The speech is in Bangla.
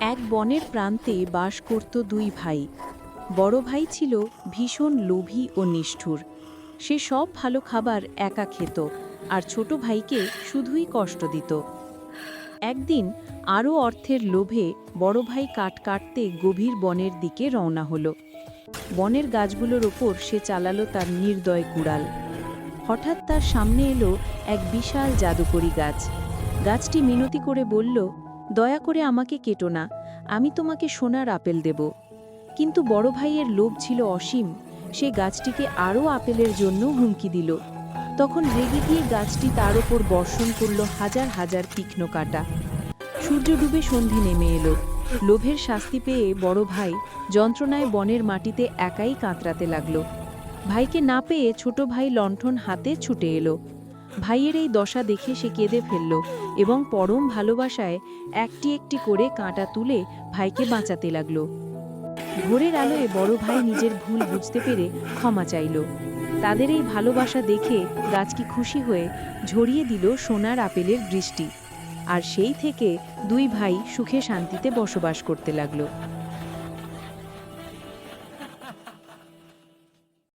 এক বনের প্রান্তে বাস করত দুই ভাই। বড় ভাই ছিল ভীষণ লোভী ও নিষ্ঠুর। সে সব ভালো খাবার একা খেত আর ছোট ভাইকে শুধুই কষ্ট দিত। একদিন আরও অর্থের লোভে বড় ভাই কাঠ কাটতে গভীর বনের দিকে রওনা হলো। বনের গাছগুলোর ওপর সে চালালো তার নির্দয় কুড়াল। হঠাৎ তার সামনে এলো এক বিশাল জাদুকরি গাছ। গাছটি মিনতি করে বলল দয়া করে আমাকে কেটো না, আমি তোমাকে সোনার আপেল দেব। কিন্তু বড় ভাইয়ের লোভ ছিল অসীম, সে গাছটিকে আরও আপেলের জন্য হুমকি দিল। তখন রেগে গিয়ে গাছটি তার ওপর বর্ষণ করল হাজার হাজার তীক্ষ্ণ কাটা। সূর্য ডুবে সন্ধে নেমে এলো। লোভের শাস্তি পেয়ে বড় ভাই যন্ত্রণায় বনের মাটিতে একাই কাতরাতে লাগল। ভাইকে না পেয়ে ছোট ভাই লণ্ঠন হাতে ছুটে এলো। ভাইয়ের এই দশা দেখে সে কেঁদে ফেলল এবং পরম ভালোবাসায় একটি একটি করে কাঁটা তুলে ভাইকে বাঁচাতে লাগল। ভোরের আলোয় বড় ভাই নিজের ভুল বুঝতে পেরে ক্ষমা চাইল। তাদের এই ভালোবাসা দেখে গাছকি খুশি হয়ে ঝরিয়ে দিল সোনার আপেলের বৃষ্টি আর সেই থেকে দুই ভাই সুখে শান্তিতে বসবাস করতে লাগল।